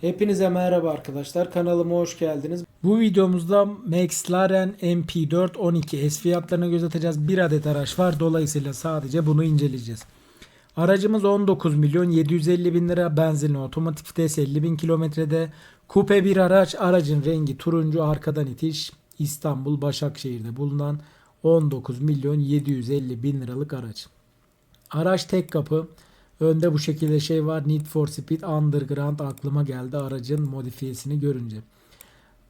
Hepinize merhaba arkadaşlar. Kanalıma hoş geldiniz. Bu videomuzda McLaren MP4 12 S fiyatlarına göz atacağız. Bir adet araç var. Dolayısıyla sadece bunu inceleyeceğiz. Aracımız 19 milyon 750 bin lira benzinli otomatik vites 50 bin kilometrede. Kupe bir araç. Aracın rengi turuncu arkadan itiş. İstanbul Başakşehir'de bulunan 19 milyon 750 bin liralık araç. Araç tek kapı. Önde bu şekilde şey var. Need for Speed Underground aklıma geldi aracın modifiyesini görünce.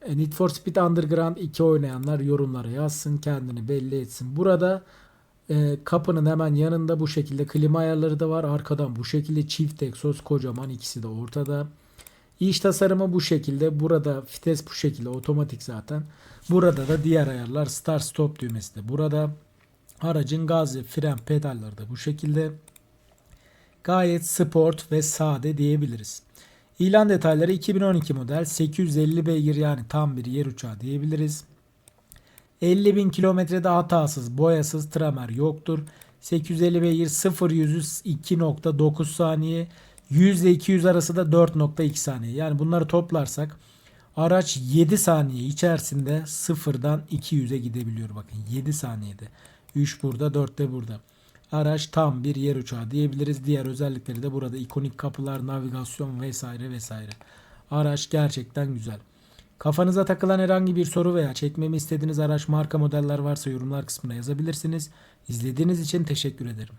E, Need for Speed Underground 2 oynayanlar yorumlara yazsın. Kendini belli etsin. Burada e, kapının hemen yanında bu şekilde klima ayarları da var. Arkadan bu şekilde çift egzoz kocaman ikisi de ortada. İç tasarımı bu şekilde. Burada vites bu şekilde otomatik zaten. Burada da diğer ayarlar start stop düğmesi de burada. Aracın gaz fren pedalları da bu şekilde. Gayet sport ve sade diyebiliriz. İlan detayları 2012 model 850 beygir yani tam bir yer uçağı diyebiliriz. 50 bin kilometrede hatasız, boyasız tramer yoktur. 850 beygir 0 100 2.9 saniye. 100 ile 200 arası da 4.2 saniye. Yani bunları toplarsak araç 7 saniye içerisinde sıfırdan 200'e gidebiliyor. Bakın 7 saniyede. 3 burada 4 de burada. Araç tam bir yer uçağı diyebiliriz. Diğer özellikleri de burada ikonik kapılar, navigasyon vesaire vesaire. Araç gerçekten güzel. Kafanıza takılan herhangi bir soru veya çekmemi istediğiniz araç marka modeller varsa yorumlar kısmına yazabilirsiniz. İzlediğiniz için teşekkür ederim.